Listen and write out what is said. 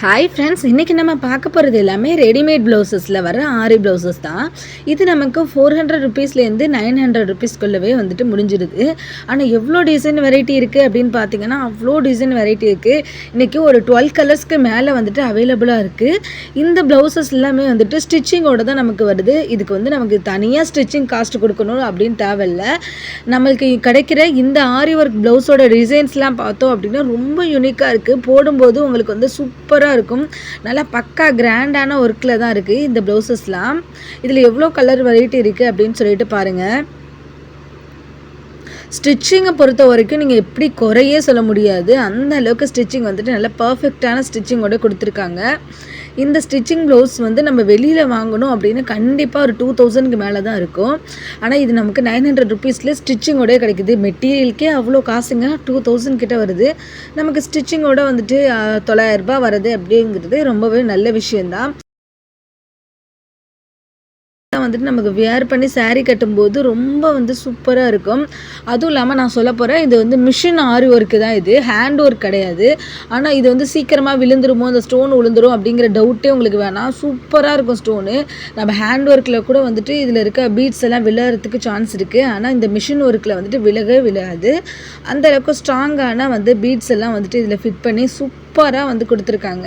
Hi friends இன்றைக்கி நம்ம பார்க்க போகிறது எல்லாமே ரெடிமேட் ப்ளவுசஸில் வர ஆரி ப்ளவுசஸ் தான். இது நமக்கு ஃபோர் ஹண்ட்ரட் ருபீஸ்லேருந்து நைன் ஹண்ட்ரட் ருபீஸ்க்குள்ளவே வந்துட்டு முடிஞ்சிருது ஆனால் எவ்வளோ டிசைன் வெரைட்டி இருக்குது அப்படின்னு பார்த்தீங்கன்னா அவ்வளோ டிசைன் வெரைட்டி இருக்குது இன்றைக்கி ஒரு டுவெல் கலர்ஸ்க்கு மேலே வந்துட்டு அவைலபிளாக இருக்குது இந்த ப்ளவுசஸ் எல்லாமே வந்துட்டு ஸ்டிச்சிங்கோட தான் நமக்கு வருது. இதுக்கு வந்து நமக்கு தனியாக ஸ்டிச்சிங் காஸ்ட் கொடுக்கணும் அப்படின்னு தேவையில்ல நம்மளுக்கு கிடைக்கிற இந்த ஆரி ஒர்க் ப்ளவுஸோட டிசைன்ஸ்லாம் பார்த்தோம் அப்படின்னா ரொம்ப யூனிக்காக இருக்குது போடும்போது உங்களுக்கு வந்து சூப்பராக இருக்கும். நல்லா பக்கா கிராண்டான ஒர்க்கில் தான் இருக்குது இந்த ப்ளவுசஸ்லாம் இதில் எவ்வளோ கலர் வெரைட்டி இருக்குது அப்படின்னு சொல்லிட்டு பாருங்கள் ஸ்டிச்சிங்கை பொறுத்த வரைக்கும் நீங்கள் எப்படி குறையே சொல்ல முடியாது. அந்த அளவுக்கு ஸ்டிச்சிங் வந்துட்டு நல்ல பர்ஃபெக்டான ஸ்டிச்சிங்கோட கொடுத்துருக்காங்க. இந்த ஸ்டிச்சிங் ப்ளவுஸ் வந்து நம்ம வெளியில் வாங்கணும் அப்படின்னு கண்டிப்பாக ஒரு டூ தௌசண்ட்க்கு மேலே தான் இருக்கும். ஆனால் இது நமக்கு நைன் ஹண்ட்ரட் ருபீஸில் ஸ்டிச்சிங்கோடய கிடைக்குது. மெட்டீரியலுக்கே அவ்வளோ காசுங்க. டூ தௌசண்ட் கிட்ட வருது. நமக்கு ஸ்டிச்சிங்கோட வந்துட்டு தொள்ளாயிரரூபா வருது அப்படிங்கிறது ரொம்பவே நல்ல விஷயந்தான் வந்துட்டு நமக்கு வியர் பண்ணி சாரீ கட்டும்போது ரொம்ப வந்து சூப்பராக இருக்கும். அதுவும் இல்லாமல் நான் சொல்ல போகிறேன் இது வந்து மிஷின் ஆரி ஒர்க்கு தான் இது. ஹேண்ட் ஒர்க் கிடையாது. ஆனால் இது வந்து சீக்கிரமாக விழுந்துருமோ அந்த ஸ்டோன் விழுந்துரும் அப்படிங்கிற டவுட்டே உங்களுக்கு வேணாம் சூப்பராக இருக்கும் ஸ்டோனு நம்ம ஹேண்ட் ஒர்க்கில் கூட வந்துட்டு இதில் இருக்க பீட்ஸ் எல்லாம் விழறதுக்கு சான்ஸ் இருக்குது ஆனால் இந்த மிஷின் ஒர்க்கில் வந்துட்டு விலகவே விழாது. அந்த அளவுக்கு ஸ்ட்ராங்கான வந்து பீட்ஸ் எல்லாம் வந்துட்டு இதில் ஃபிட் பண்ணி சூப்பராக வந்து கொடுத்துருக்காங்க.